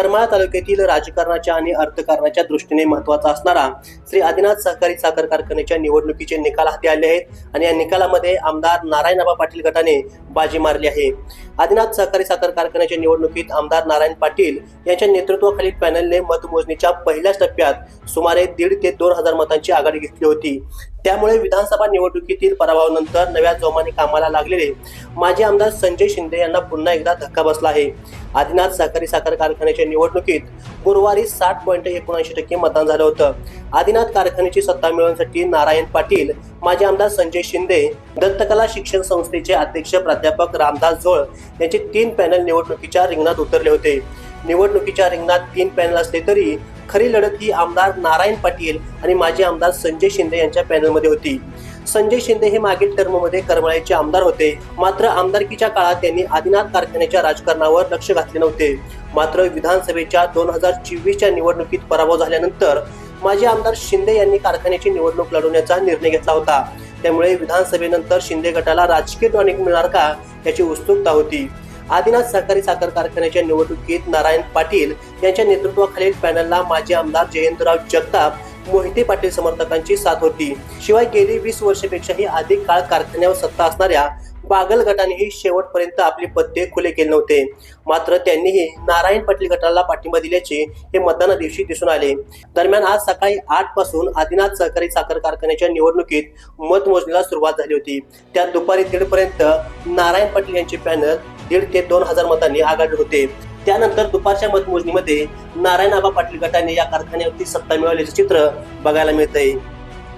करमाळा तालुक्यातील राजकारणाच्या आणि अर्थकारणाच्या दृष्टीने महत्त्वाचा असणारा श्री आदिनाथ सहकारी साखर कारखान्याच्या निवडणुकीचे निकाल हाती आले आहेत आणि या निकालामध्ये आमदार नारायणबाबा पाटील गटाने बाजी मारली आहे. आदिनाथ सहकारी साखर कारखान्याच्या निवडणुकीत आमदार नारायण पाटील यांच्या नेतृत्वाखालील पॅनलने मतमोजणीच्या पहिल्याच टप्प्यात सुमारे दीड ते दोन हजार मतांची आघाडी घेतली होती. त्यामुळे विधानसभा निवडणुकीतील पराभवानंतर नव्या जोमाने कामाला लागलेले माजी आमदार संजय शिंदे यांना पुन्हा एकदा धक्का बसला आहे. आदिनाथ सहकारी साखर कारखान्याच्या निवडणुकीत गुरुवारी साठ पॉईंट एकोणऐंशी टक्के मतदान झालं होतं. आदिनाथ कारखान्याची सत्ता मिळवण्यासाठी नारायण पाटील माजी आमदार संजय शिंदे दत्तकला शिक्षण संस्थेचे अध्यक्ष प्राध्यापक रामदास झोळ यांचे तीन पॅनल निवडणुकीच्या रिंगणात उतरले होते. निवडणुकीच्या रिंगणात तीन पॅनल असले तरी खरी लढत ही आमदार नारायण पाटील आणि माजी आमदार संजय शिंदे यांच्या पॅनलमध्ये होती. संजय शिंदे हे मागील टर्ममध्ये करमाळ्याचे आमदार होते. मात्र आमदारकीच्या काळात त्यांनी आदिनाथ कारखान्याच्या राजकारणावर लक्ष घातले नव्हते. मात्र विधानसभेच्या दोन हजार चोवीसच्या निवडणुकीत पराभव झाल्यानंतर माजी आमदार शिंदे यांनी कारखान्याची निवडणूक लढवण्याचा निर्णय घेतला होता. त्यामुळे विधानसभेनंतर शिंदे गटाला राजकीय टॉनिक मिळणार का याची उत्सुकता होती. आदिनाथ सहकारी साखर कारखान्याच्या निवडणुकीत नारायण पाटील यांच्या नेतृत्वाखालील पॅनलला माजी आमदार जयंतराव जगताप मोहिते पाटील समर्थकांची साथ होती. शिवाय गेली वीस वर्षापेक्षाही अधिक काळ कारखान्यावर सत्ता असणाऱ्या बागल गटानेही शेवटपर्यंत आपले पत्ते खुले केले नव्हते. मात्र त्यांनीही नारायण पाटील गटाला पाठिंबा दिल्याचे हे मतदाना दिवशी दिसून आले. दरम्यान आज सकाळी आठपासून आदिनाथ सहकारी साखर कारखान्याच्या निवडणुकीत मतमोजणीला सुरुवात झाली होती. त्यात दुपारी दीड पर्यंत नारायण पाटील यांचे पॅनल दीड ते दोन हजार मतांनी आघाडले होते. त्यानंतर दुपारच्या मतमोजणीमध्ये नारायण आबा पाटील गटाने या कारखान्यावरती सत्ता मिळवल्याचे चित्र बघायला मिळतंय.